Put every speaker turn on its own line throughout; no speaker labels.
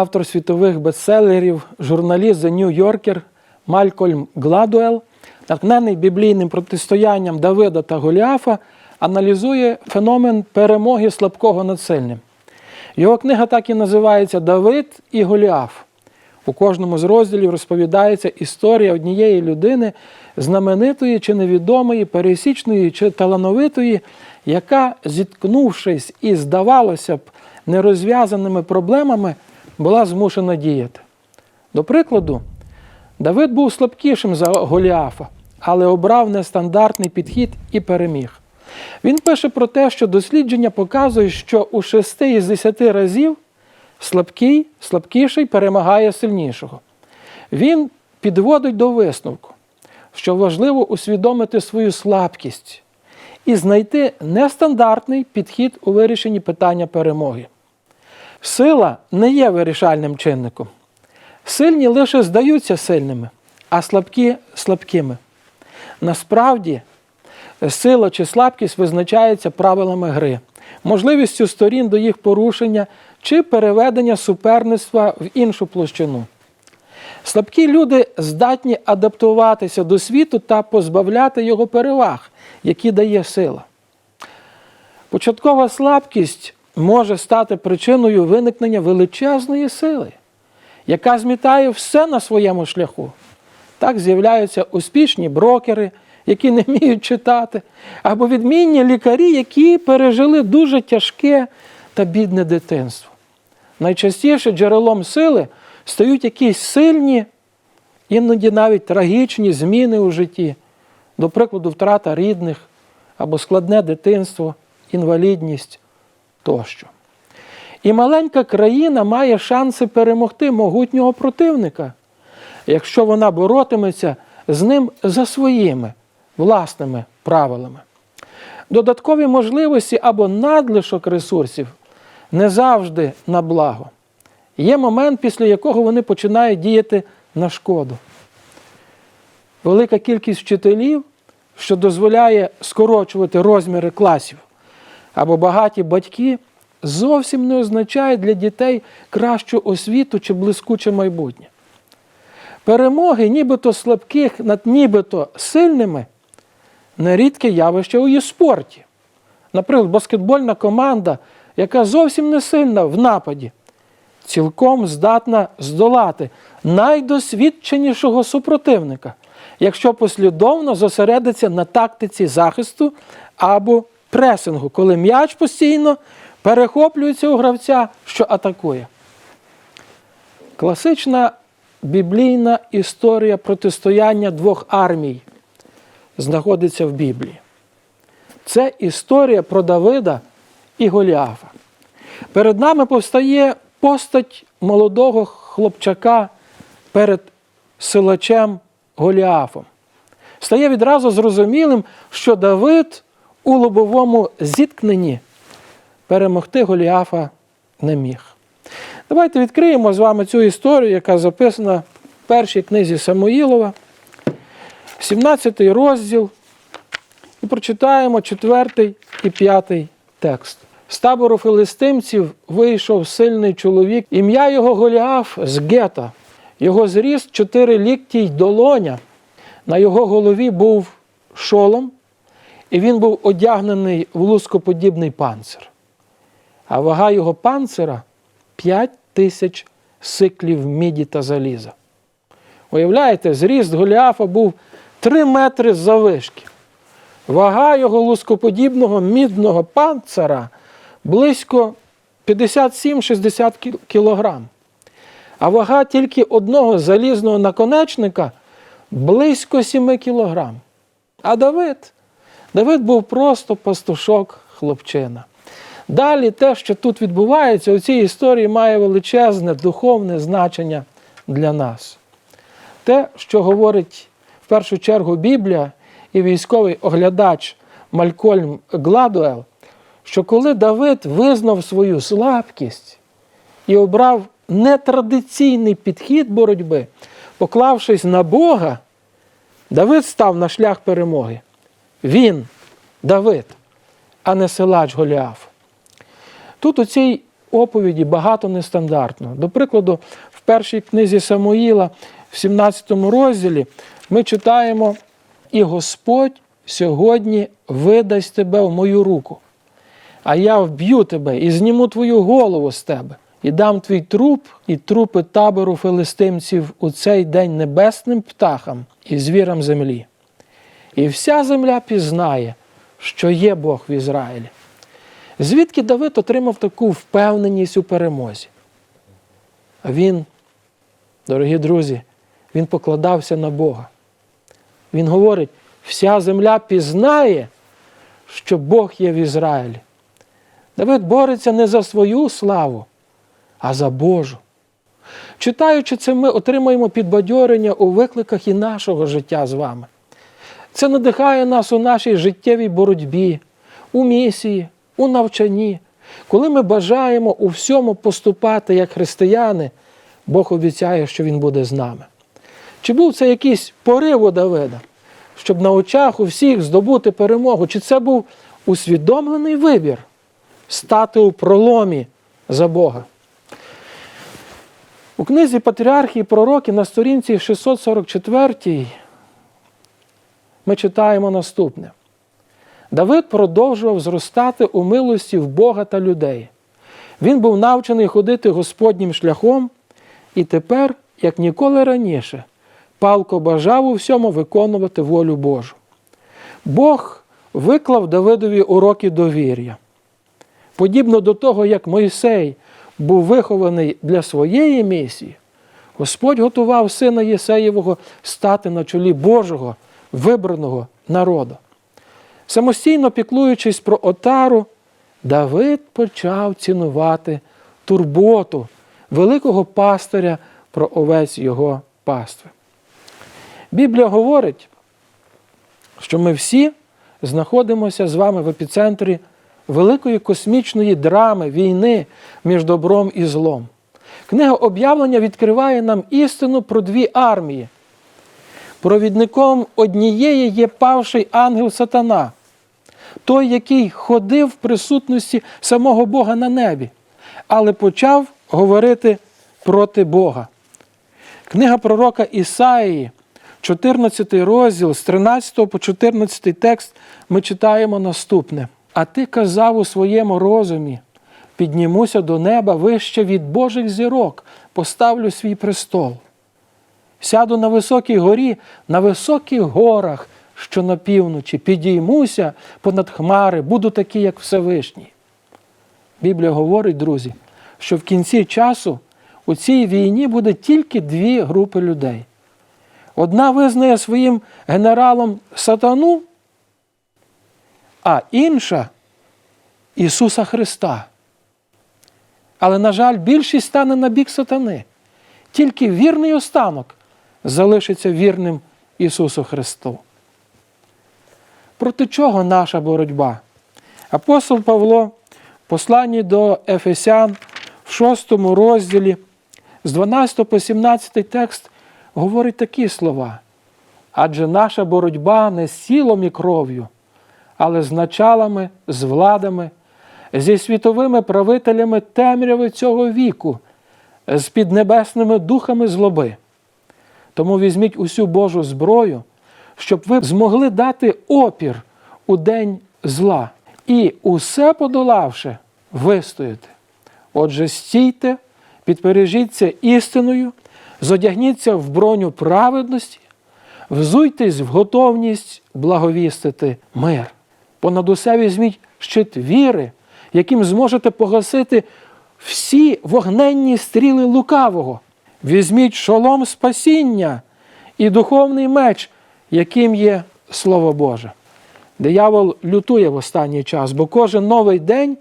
автор світових бестселерів, журналіст The New Yorker Малькольм Гладуел, натхнений біблійним протистоянням Давида та Голіафа, аналізує феномен перемоги слабкого над. Його книга так і називається Давид і Голіаф. У кожному з розділів розповідається історія однієї людини, знаменитої чи невідомої, пересічної чи талановитої, яка, зіткнувшись із, здавалося б, нерозв'язаними проблемами, була змушена діяти. До прикладу, Давид був слабкішим за Голіафа, але обрав нестандартний підхід і переміг. Він пише про те, що дослідження показують, що у 6 із 10 разів слабкий, слабкіший перемагає сильнішого. Він підводить до висновку, що важливо усвідомити свою слабкість і знайти нестандартний підхід у вирішенні питання перемоги. Сила не є вирішальним чинником. Сильні лише здаються сильними, а слабкі слабкими. Насправді, сила чи слабкість визначається правилами гри, можливістю сторін до їх порушення чи переведення суперництва в іншу площину. Слабкі люди здатні адаптуватися до світу та позбавляти його переваг, які дає сила. Початкова слабкість може стати причиною виникнення величезної сили, яка змітає все на своєму шляху. Так з'являються успішні брокери, які не вміють читати, або відмінні лікарі, які пережили дуже тяжке та бідне дитинство. Найчастіше джерелом сили стають якісь сильні, іноді навіть трагічні зміни у житті, до прикладу, втрата рідних або складне дитинство, інвалідність тощо. І маленька країна має шанси перемогти могутнього противника, якщо вона боротиметься з ним за своїми власними правилами. Додаткові можливості або надлишок ресурсів не завжди на благо. Є момент, після якого вони починають діяти на шкоду. Велика кількість вчителів, що дозволяє скорочувати розміри класів, або багаті батьки, зовсім не означає для дітей кращу освіту чи блискуче майбутнє. Перемоги, нібито слабких над нібито сильними, нерідке явище у її спорті. Наприклад, баскетбольна команда, яка зовсім не сильна в нападі, цілком здатна здолати найдосвідченішого супротивника, якщо послідовно зосередиться на тактиці захисту або пресингу, коли м'яч постійно перехоплюється у гравця, що атакує. Класична біблійна історія протистояння двох армій знаходиться в Біблії. Це історія про Давида і Голіафа. Перед нами повстає постать молодого хлопчака перед силачем Голіафом. Стає відразу зрозумілим, що Давид у лобовому зіткненні перемогти Голіафа не міг. Давайте відкриємо з вами цю історію, яка записана в першій книзі Самуїлова, 17 розділ, і прочитаємо 4 і 5 текст. З табору филистимців вийшов сильний чоловік, ім'я його Голіаф з гета. Його зріст чотири лікті й долоня. На його голові був шолом, і він був одягнений в лускоподібний панцир. А вага його панцира 5 тисяч сиклів міді та заліза. Уявляєте, зріст Голіафа був 3 метри завишки. Вага його лускоподібного мідного панцира близько 57-60 кілограм. А вага тільки одного залізного наконечника близько 7 кілограм. А Давид? Давид був просто пастушок хлопчина. Далі те, що тут відбувається, у цій історії має величезне духовне значення для нас. Те, що говорить в першу чергу Біблія і військовий оглядач Малькольм Гладуел, що коли Давид визнав свою слабкість і обрав нетрадиційний підхід боротьби, поклавшись на Бога, Давид став на шлях перемоги. Він, Давид, а не силач Голіаф. Тут у цій оповіді багато нестандартного. До прикладу, в першій книзі Самуїла, в 17 розділі, ми читаємо: І Господь сьогодні видасть тебе в мою руку, а я вб'ю тебе і зніму твою голову з тебе, і дам твій труп і трупи табору филистимців у цей день небесним птахам і звірам землі. І вся земля пізнає, що є Бог в Ізраїлі. Звідки Давид отримав таку впевненість у перемозі? Він, дорогі друзі, він покладався на Бога. Він говорить: вся земля пізнає, що Бог є в Ізраїлі. Давид бореться не за свою славу, а за Божу. Читаючи це, ми отримаємо підбадьорення у викликах і нашого життя з вами. Це надихає нас у нашій життєвій боротьбі, у місії, у навчанні. Коли ми бажаємо у всьому поступати як християни, Бог обіцяє, що Він буде з нами. Чи був це якийсь порив у Давида, щоб на очах у всіх здобути перемогу? Чи це був усвідомлений вибір стати у проломі за Бога? У книзі Патріархії пророки на сторінці 644 ми читаємо наступне. Давид продовжував зростати у милості в Бога та людей. Він був навчений ходити Господнім шляхом і тепер, як ніколи раніше, палко бажав у всьому виконувати волю Божу. Бог виклав Давидові уроки довір'я. Подібно до того, як Мойсей був вихований для своєї місії, Господь готував сина Єсеєвого стати на чолі Божого вибраного народу. Самостійно піклуючись про отару, Давид почав цінувати турботу великого пастиря про овець його пастви. Біблія говорить, що ми всі знаходимося з вами в епіцентрі великої космічної драми війни між добром і злом. Книга об'явлення відкриває нам істину про дві армії. Провідником однієї є павший ангел Сатана, той, який ходив в присутності самого Бога на небі, але почав говорити проти Бога. Книга пророка Ісаїї, 14 розділ з 13 по 14 текст, ми читаємо наступне. А ти казав у своєму розумі: піднімуся до неба вище від Божих зірок, поставлю свій престол. Сяду на високій горі, на високих горах, що на півночі, підіймуся понад хмари, буду такий, як Всевишній. Біблія говорить, друзі, що в кінці часу у цій війні буде тільки дві групи людей. Одна визнає своїм генералом сатану, а інша Ісуса Христа. Але, на жаль, більшість стане на бік сатани. Тільки вірний останок залишиться вірним Ісусу Христу. Проти чого наша боротьба? Апостол Павло в посланні до Ефесян в 6 розділі з 12 по 17 текст говорить такі слова. Адже наша боротьба не з сілом і кров'ю, але з началами, з владами, зі світовими правителями темряви цього віку, з піднебесними духами злоби. Тому візьміть усю Божу зброю, щоб ви змогли дати опір у день зла і, усе подолавши, вистояти. Отже, стійте, підпережіться істиною, зодягніться в броню праведності, взуйтесь в готовність благовістити мир. Понад усе візьміть щит віри, яким зможете погасити всі вогненні стріли лукавого. Візьміть шолом спасіння і духовний меч, яким є Слово Боже. Диявол лютує в останній час, бо кожен новий день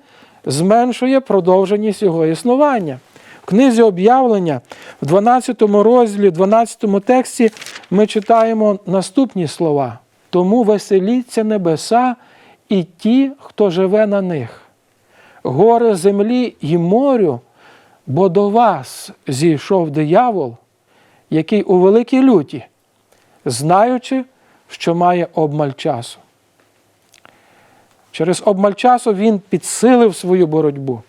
зменшує продовженість його існування. В книзі об'явлення, в 12 розділі, 12 тексті, ми читаємо наступні слова: тому веселіться небеса і ті, хто живе на них, гори землі й морю, бо до вас зійшов диявол, який у великій люті, знаючи, що має обмаль часу. Через обмаль часу він підсилив свою боротьбу.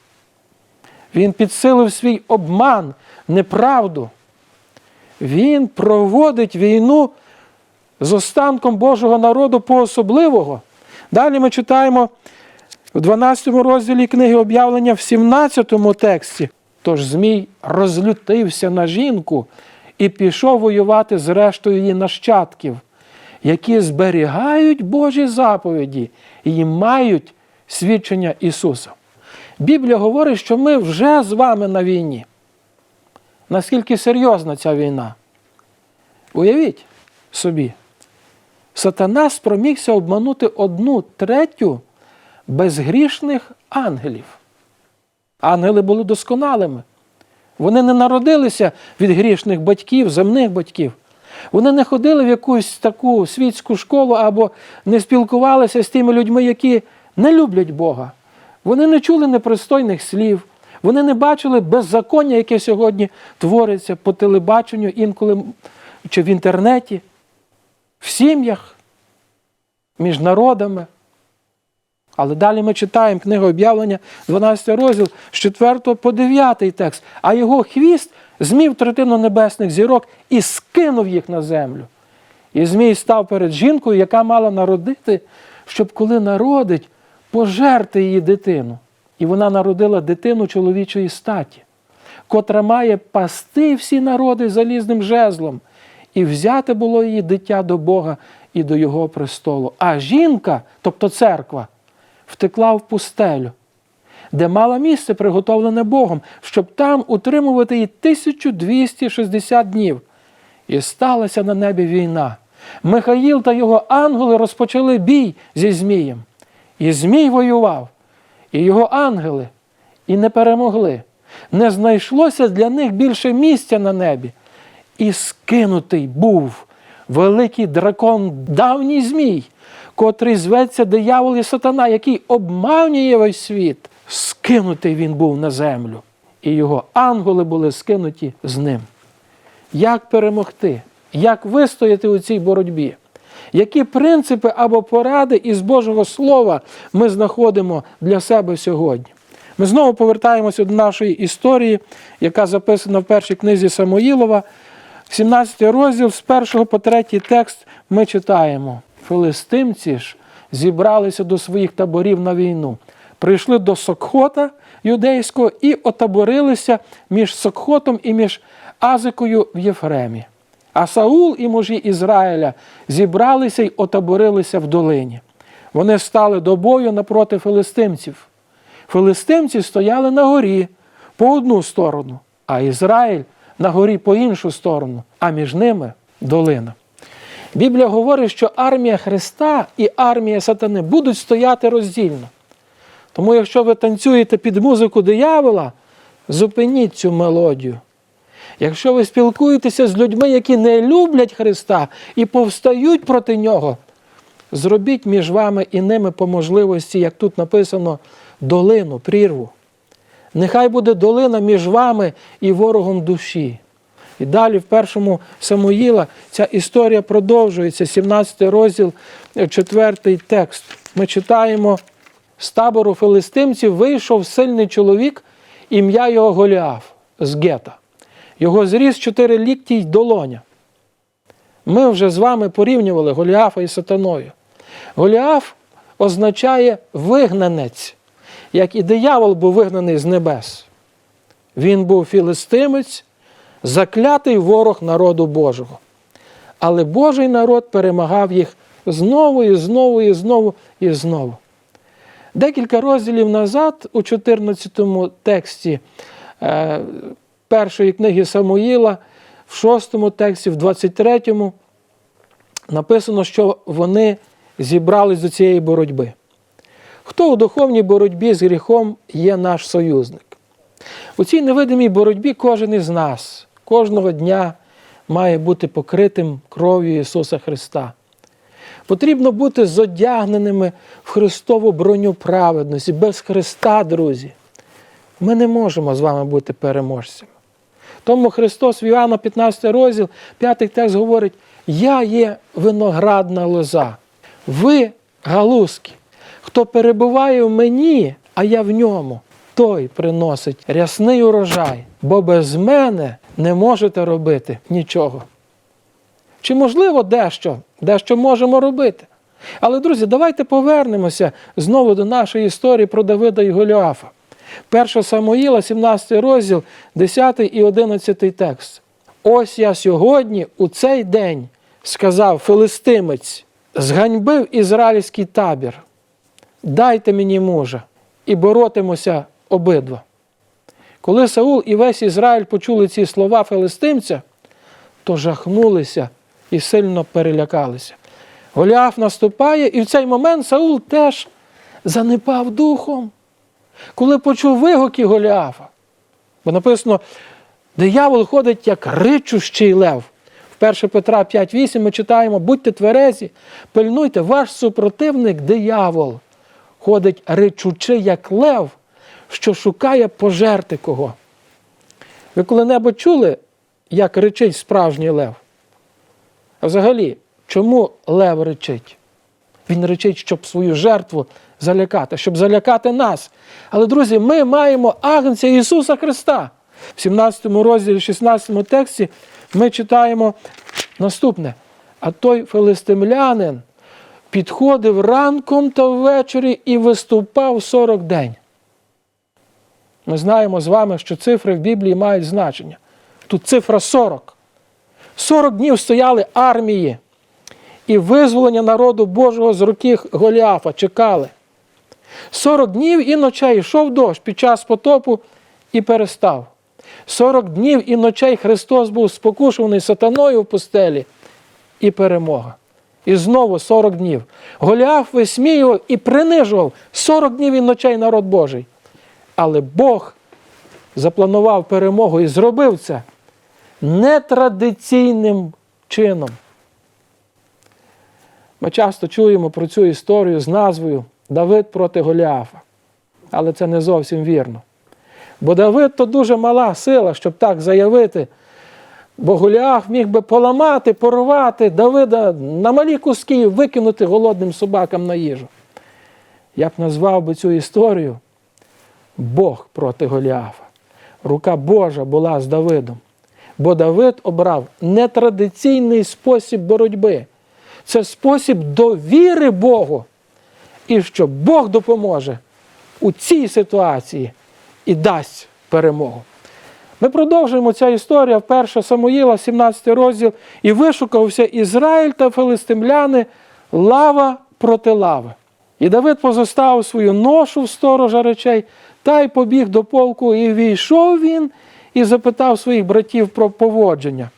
Він підсилив свій обман, неправду. Він проводить війну з останком Божого народу по особливого. Далі ми читаємо в 12 розділі книги об'явлення в 17 тексті. Тож Змій розлютився на жінку і пішов воювати з рештою її нащадків, які зберігають Божі заповіді і мають свідчення Ісуса. Біблія говорить, що ми вже з вами на війні. Наскільки серйозна ця війна? Уявіть собі, сатана спромігся обманути одну третю безгрішних ангелів. Ангели були досконалими. Вони не народилися від грішних батьків, земних батьків. Вони не ходили в якусь таку світську школу або не спілкувалися з тими людьми, які не люблять Бога. Вони не чули непристойних слів, вони не бачили беззаконня, яке сьогодні твориться по телебаченню, інколи чи в інтернеті, в сім'ях, між народами. Але далі ми читаємо книгу об'явлення, 12 розділ з 4 по 9 текст. А його хвіст змів третину небесних зірок і скинув їх на землю. І Змій став перед жінкою, яка мала народити, щоб коли народить, пожерти її дитину. І вона народила дитину чоловічої статі, котра має пасти всі народи залізним жезлом, і взяти було її дитя до Бога і до Його престолу. А жінка, тобто церква, втекла в пустелю, де мала місце приготовлене Богом, щоб там утримувати її 1260 днів. І сталася на небі війна. Михаїл та його ангели розпочали бій зі Змієм. І Змій воював, і його ангели, і не перемогли. Не знайшлося для них більше місця на небі. І скинутий був великий дракон, давній Змій, котрий зветься диявол і сатана, який обманює весь світ. Скинутий він був на землю, і його ангели були скинуті з ним. Як перемогти? Як вистояти у цій боротьбі? Які принципи або поради із Божого Слова ми знаходимо для себе сьогодні? Ми знову повертаємося до нашої історії, яка записана в першій книзі Самоїлова. 17 розділ з 1 по 3 текст ми читаємо: Филистимці ж зібралися до своїх таборів на війну, прийшли до Сокхота юдейського і отаборилися між Сокхотом і між Азикою в Єфремі. А Саул і мужі Ізраїля зібралися й отаборилися в долині. Вони стали до бою напроти филистимців. Филистимці стояли на горі по одну сторону, а Ізраїль на горі по іншу сторону, а між ними долина. Біблія говорить, що армія Христа і армія сатани будуть стояти роздільно. Тому, якщо ви танцюєте під музику диявола, зупиніть цю мелодію. Якщо ви спілкуєтеся з людьми, які не люблять Христа і повстають проти Нього, зробіть між вами і ними по можливості, як тут написано, долину, прірву. Нехай буде долина між вами і ворогом душі. І далі в першому Самуїла ця історія продовжується, 17 розділ, 4 текст. Ми читаємо, з табору филистимців вийшов сильний чоловік, ім'я його Голіаф з гета. Його зріс чотири лікті й долоня. Ми вже з вами порівнювали Голіафа і сатаною. Голіаф означає вигнанець, як і диявол був вигнаний з небес. Він був філистимець, заклятий ворог народу Божого. Але Божий народ перемагав їх знову і знову і знову і знову. Декілька розділів назад, у 14 тексті е, першої книги Самуїла, в 6 тексті, в 23 написано, що вони зібрались до цієї боротьби. Хто у духовній боротьбі з гріхом є наш союзник? У цій невидимій боротьбі кожен із нас кожного дня має бути покритим кров'ю Ісуса Христа. Потрібно бути зодягненими в Христову броню праведності. Без Христа, друзі, ми не можемо з вами бути переможцями. Тому Христос в Іоанна 15 розділ, 5 текст говорить: Я є виноградна лоза, ви галузки. Хто перебуває в мені, а я в ньому, той приносить рясний урожай, бо без мене не можете робити нічого. Чи можливо дещо, дещо можемо робити? Але, друзі, давайте повернемося знову до нашої історії про Давида і Голіафа. 1 Самуїла, 17 розділ, 10 і 11 текст. Ось я сьогодні, у цей день, сказав Филистимець, зганьбив ізраїльський табір. Дайте мені мужа, і боротимося обидва. Коли Саул і весь Ізраїль почули ці слова филистимця, то жахнулися і сильно перелякалися. Голіаф наступає, і в цей момент Саул теж занепав духом. Коли почув вигуки Голіафа, бо написано, диявол ходить як ричущий лев. В 1 Петра 5.8 ми читаємо, будьте тверезі, пильнуйте, ваш супротивник диявол ходить ричучи, як лев, що шукає пожерти кого. Ви коли-небудь чули, як ричить справжній лев? А взагалі, чому лев ричить? Він речить, щоб свою жертву залякати, щоб залякати нас. Але, друзі, ми маємо агнця Ісуса Христа. В 17 розділі, 16 тексті ми читаємо наступне. А той филистимлянин підходив ранком та ввечері і виступав 40 день. Ми знаємо з вами, що цифри в Біблії мають значення. Тут цифра 40. 40 днів стояли армії і визволення народу Божого з руки Голіафа чекали. 40 днів і ночей йшов дощ під час потопу і перестав. 40 днів і ночей Христос був спокушуваний сатаною в пустелі і перемога. І знову 40 днів. Голіаф висміював і принижував 40 днів і ночей народ Божий. Але Бог запланував перемогу і зробив це нетрадиційним чином. Ми часто чуємо про цю історію з назвою Давид проти Голіафа. Але це не зовсім вірно. Бо Давид то дуже мала сила, щоб так заявити. Бо Голіаф міг би поламати, порвати Давида на малі куски викинути голодним собакам на їжу. Я б назвав би цю історію Бог проти Голіафа. Рука Божа була з Давидом. Бо Давид обрав нетрадиційний спосіб боротьби. Це спосіб довіри Богу. І що Бог допоможе у цій ситуації і дасть перемогу. Ми продовжуємо ця історія в 1 Самуїла, 17 розділ, і вишукався Ізраїль та филистимляни лава проти лави. І Давид позостав свою ношу в сторожа речей та й побіг до полку, і війшов він і запитав своїх братів про поводження.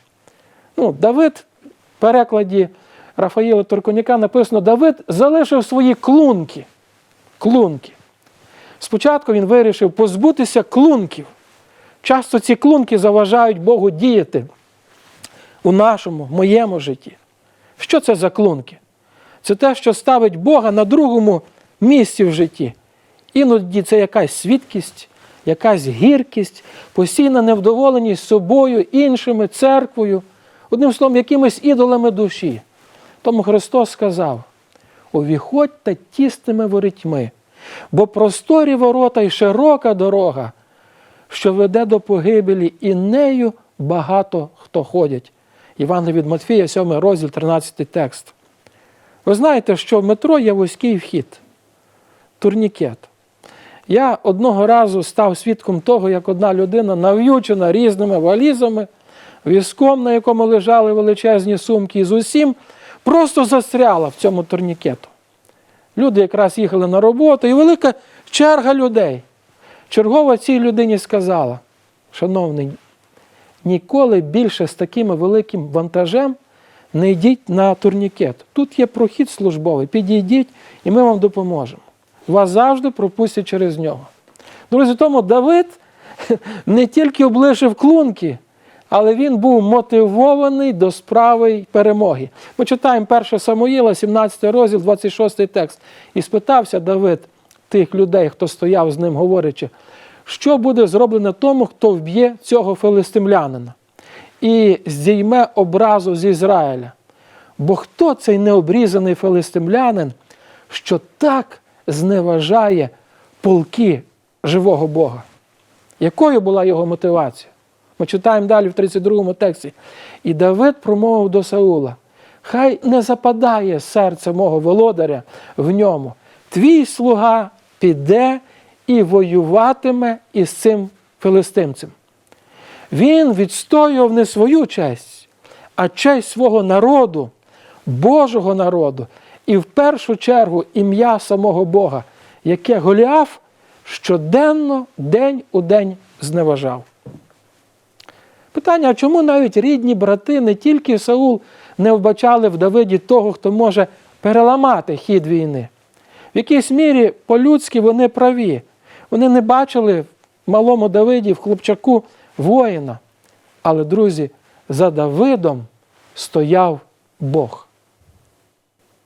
Ну, Давид, в перекладі Рафаїла Турконяка написано, Давид залишив свої клунки. клунки. Спочатку він вирішив позбутися клунків. Часто ці клунки заважають Богу діяти у нашому, моєму житті. Що це за клунки? Це те, що ставить Бога на другому місці в житті. Іноді це якась свідкість, якась гіркість, постійна невдоволеність собою, іншими, церквою, одним словом, якимись ідолами душі. Тому Христос сказав: увіходьте тісними ворітьми, бо просторі ворота і широка дорога, що веде до погибелі, і нею багато хто ходять. Іван від Матфія, 7 розділ, 13 текст. Ви знаєте, що в метро є вузький вхід, турнікет. Я одного разу став свідком того, як одна людина нав'ючена різними валізами, візком, на якому лежали величезні сумки, і з усім просто застряла в цьому турнікету. Люди якраз їхали на роботу, і велика черга людей. Чергова цій людині сказала: шановний, ніколи більше з таким великим вантажем не йдіть на турнікет. Тут є прохід службовий, підійдіть і ми вам допоможемо. Вас завжди пропустять через нього. Друзі, тому Давид не тільки облишив клунки, але він був мотивований до справи й перемоги. Ми читаємо 1 Самуїла, 17 розділ, 26 текст. І спитався Давид тих людей, хто стояв з ним, говорячи, що буде зроблено тому, хто вб'є цього филистимлянина і здійме образу з Ізраїля. Бо хто цей необрізаний филистимлянин, що так зневажає полки живого Бога. Якою була його мотивація? Ми читаємо далі в 32 тексті. І Давид промовив до Саула: Хай не западає серце мого володаря в ньому. Твій слуга піде і воюватиме із цим филистимцем. Він відстоював не свою честь, а честь свого народу, Божого народу, і в першу чергу ім'я самого Бога, яке Голіаф щоденно, день у день зневажав. Питання, а чому навіть рідні брати, не тільки Саул, не вбачали в Давиді того, хто може переламати хід війни? В якійсь мірі по-людськи вони праві. Вони не бачили в малому Давиді, в хлопчаку воїна. Але, друзі, за Давидом стояв Бог.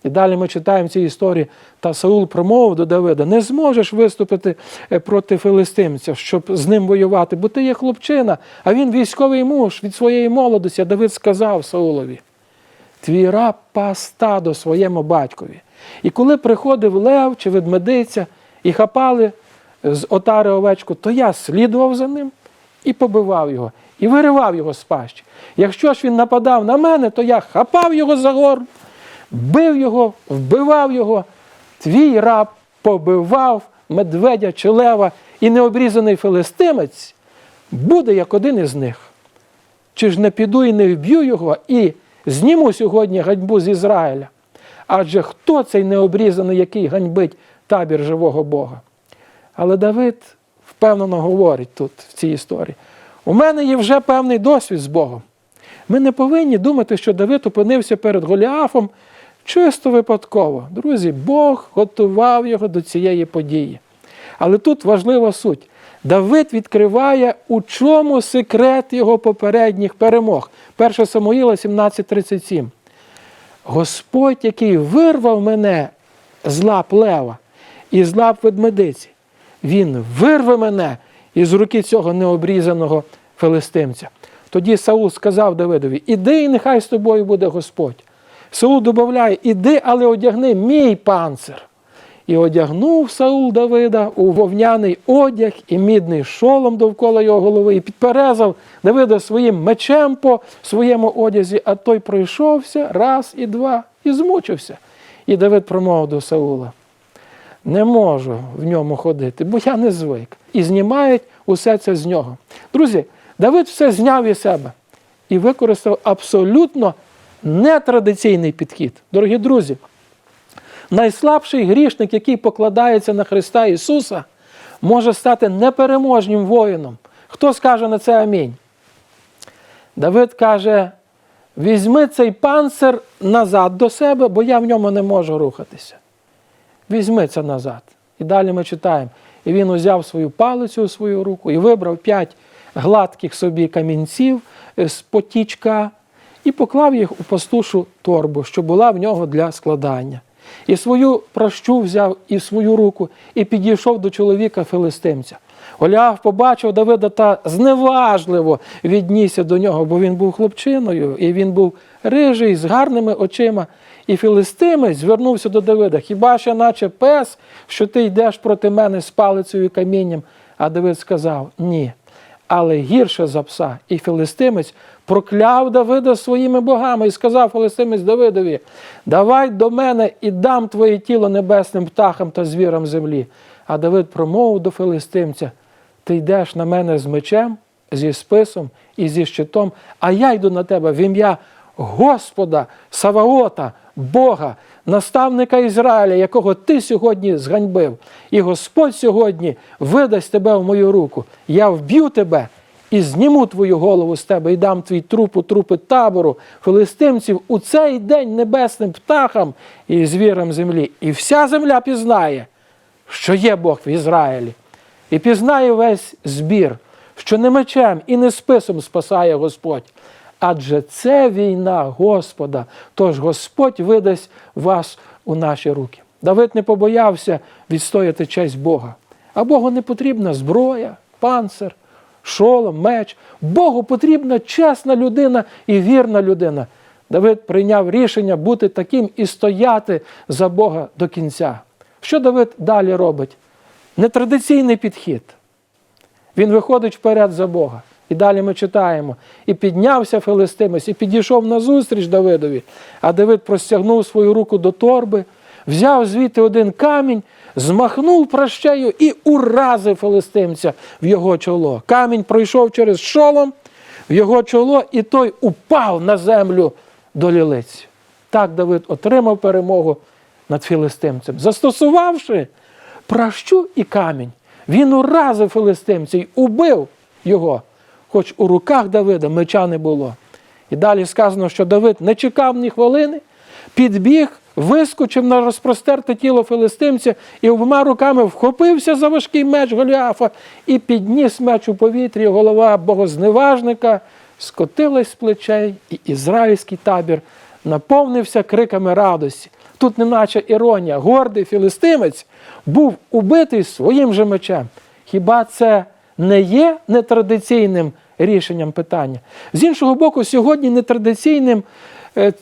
І далі ми читаємо ці історії, та Саул промовив до Давида: не зможеш виступити е, проти филистимців, щоб з ним воювати, бо ти є хлопчина, а він військовий муж від своєї молодості. А Давид сказав Саулові: Твій раб пас стадо своєму батькові. І коли приходив лев чи ведмедиця і хапали з отари овечку, то я слідував за ним і побивав його, і виривав його з пащі. Якщо ж він нападав на мене, то я хапав його за горло, бив його, вбивав його. Твій раб побивав медведя чи лева, і необрізаний филистимець буде як один із них. Чи ж не піду і не вб'ю його, і зніму сьогодні ганьбу з Ізраїля? Адже хто цей необрізаний, який ганьбить табір живого Бога? Але Давид впевнено говорить тут, в цій історії: у мене є вже певний досвід з Богом. Ми не повинні думати, що Давид опинився перед Голіафом чисто випадково. Друзі, Бог готував його до цієї події. Але тут важлива суть. Давид відкриває, у чому секрет його попередніх перемог. 1 Самуїла 17:37. Господь, який вирвав мене з лап лева і з лап ведмедиці, він вирве мене із руки цього необрізаного филистимця. Тоді Саул сказав Давидові: Іди, і нехай з тобою буде Господь. Саул додає, іди, але одягни мій панцир. І одягнув Саул Давида у вовняний одяг і мідний шолом довкола його голови, і підперезав Давида своїм мечем по своєму одязі, а той пройшовся раз і два і змучився. І Давид промовив до Саула: не можу в ньому ходити, бо я не звик. І знімають усе це з нього. Друзі, Давид все зняв із себе і використав абсолютно нетрадиційний підхід. Дорогі друзі, найслабший грішник, який покладається на Христа Ісуса, може стати непереможнім воїном. Хто скаже на це амінь? Давид каже: візьми цей панцир назад до себе, бо я в ньому не можу рухатися. Візьми це назад. І далі ми читаємо. І він узяв свою палицю у свою руку і вибрав п'ять гладких собі камінців з потічка і поклав їх у пастушу торбу, що була в нього для складання. І свою прощу взяв і свою руку, і підійшов до чоловіка филистимця. Оляв побачив Давида та зневажливо віднісся до нього, бо він був хлопчиною, і він був рижий, з гарними очима. І філистимець звернувся до Давида: Хіба ще, наче пес, що ти йдеш проти мене з палицею і камінням? А Давид сказав: Ні. Але гірше за пса. І філистимець прокляв Давида своїми богами і сказав філистимець Давидові: Давай до мене і дам твоє тіло небесним птахам та звірам землі. А Давид промовив до филистимця: Ти йдеш на мене з мечем, зі списом і зі щитом, а я йду на тебе в ім'я Господа, Саваота, Бога, наставника Ізраїля, якого ти сьогодні зганьбив. І Господь сьогодні видасть тебе в мою руку. Я вб'ю тебе і зніму твою голову з тебе, і дам твій труп у трупи табору филистимців у цей день небесним птахам і звірам землі. І вся земля пізнає, що є Бог в Ізраїлі. І пізнає весь збір, що не мечем і не списом спасає Господь. Адже це війна Господа, тож Господь видасть вас у наші руки. Давид не побоявся відстояти честь Бога. А Богу не потрібна зброя, панцир, шолом, меч. Богу потрібна чесна людина і вірна людина. Давид прийняв рішення бути таким і стояти за Бога до кінця. Що Давид далі робить? Нетрадиційний підхід. Він виходить вперед за Бога. І далі ми читаємо. І піднявся Филистимець, і підійшов назустріч Давидові. А Давид простягнув свою руку до торби, взяв звідти один камінь, змахнув пращею і уразив филистимця в його чоло. Камінь пройшов через шолом в його чоло, і той упав на землю до лілиць. Так Давид отримав перемогу над філистимцем, застосувавши пращу і камінь. Він уразив филистимця і убив його, хоч у руках Давида меча не було. І далі сказано, що Давид не чекав ні хвилини, підбіг, вискочив на розпростерте тіло филистимця і обома руками вхопився за важкий меч Голіафа і підніс меч у повітрі. Голова богозневажника скотилась з плечей, і ізраїльський табір наповнився криками радості. Тут, неначе іронія, гордий філистимець був убитий своїм же мечем. Хіба це не є нетрадиційним рішенням питання? З іншого боку, сьогодні нетрадиційним,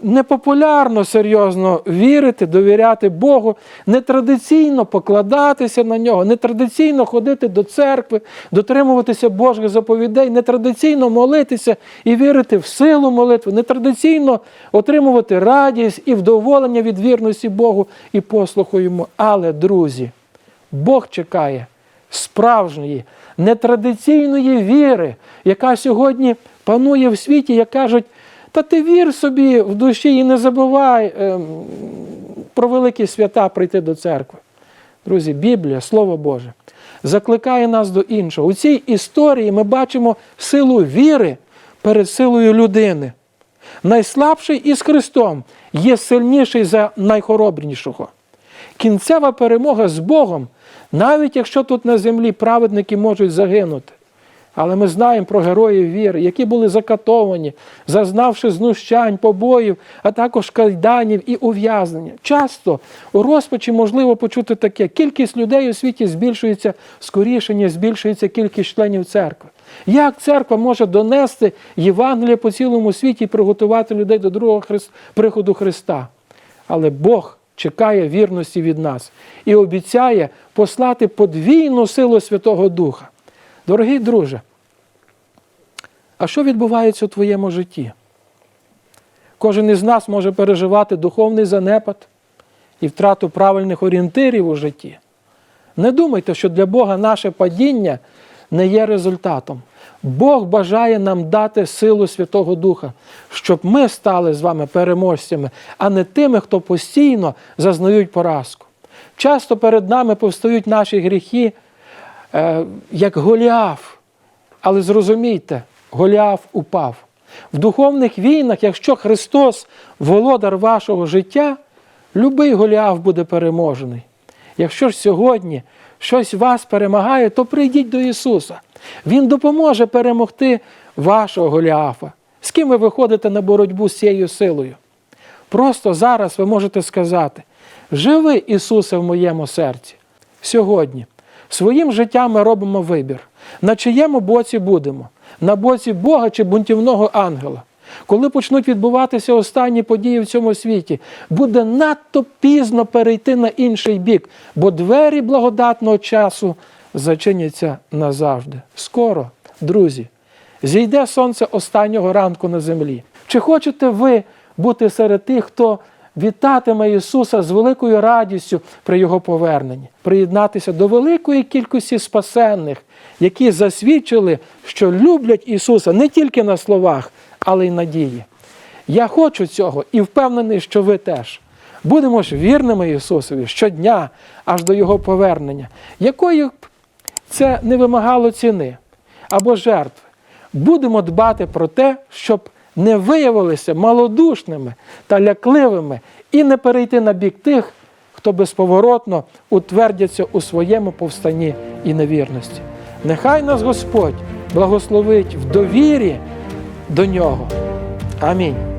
непопулярно серйозно вірити, довіряти Богу, нетрадиційно покладатися на нього, нетрадиційно ходити до церкви, дотримуватися Божих заповідей, нетрадиційно молитися і вірити в силу молитви, нетрадиційно отримувати радість і вдоволення від вірності Богу і послуху йому. Але, друзі, Бог чекає справжньої, нетрадиційної віри, яка сьогодні панує в світі, як кажуть, та ти вір собі в душі і не забувай ем, про великі свята прийти до церкви. Друзі, Біблія, Слово Боже, закликає нас до іншого. У цій історії ми бачимо силу віри перед силою людини. Найслабший із Христом є сильніший за найхоробрішого. Кінцева перемога з Богом, навіть якщо тут на землі праведники можуть загинути. Але ми знаємо про героїв віри, які були закатовані, зазнавши знущань, побоїв, а також кайданів і ув'язнення. Часто у розпачі можливо почути таке: кількість людей у світі збільшується скоріше, ніж збільшується кількість членів церкви. Як церква може донести Євангеліє по цілому світі і приготувати людей до другого Христ... приходу Христа? Але Бог чекає вірності від нас і обіцяє послати подвійну силу Святого Духа. Дорогий друже, а що відбувається у твоєму житті? Кожен із нас може переживати духовний занепад і втрату правильних орієнтирів у житті. Не думайте, що для Бога наше падіння не є результатом. Бог бажає нам дати силу Святого Духа, щоб ми стали з вами переможцями, а не тими, хто постійно зазнають поразку. Часто перед нами повстають наші гріхи, як Голіаф. Але зрозумійте, Голіаф упав. В духовних війнах, якщо Христос володар вашого життя, любий Голіаф буде переможений. Якщо ж сьогодні щось вас перемагає, то прийдіть до Ісуса. Він допоможе перемогти вашого Голіафа. З ким ви виходите на боротьбу з цією силою? Просто зараз ви можете сказати: живи, Ісусе, в моєму серці. Сьогодні своїм життям ми робимо вибір. На чиєму боці будемо? На боці Бога чи бунтівного ангела? Коли почнуть відбуватися останні події в цьому світі, буде надто пізно перейти на інший бік, бо двері благодатного часу зачиняться назавжди. Скоро, друзі, зійде сонце останнього ранку на землі. Чи хочете ви бути серед тих, хто вітатиме Ісуса з великою радістю при Його поверненні, приєднатися до великої кількості спасенних, які засвідчили, що люблять Ісуса не тільки на словах, але й на дії. Я хочу цього і впевнений, що ви теж. Будемо ж вірними Ісусові щодня, аж до Його повернення, якою б це не вимагало ціни або жертви. Будемо дбати про те, щоб не виявилися малодушними та лякливими і не перейти на бік тих, хто безповоротно утвердяться у своєму повстанні і невірності. Нехай нас Господь благословить в довірі до нього. Амінь.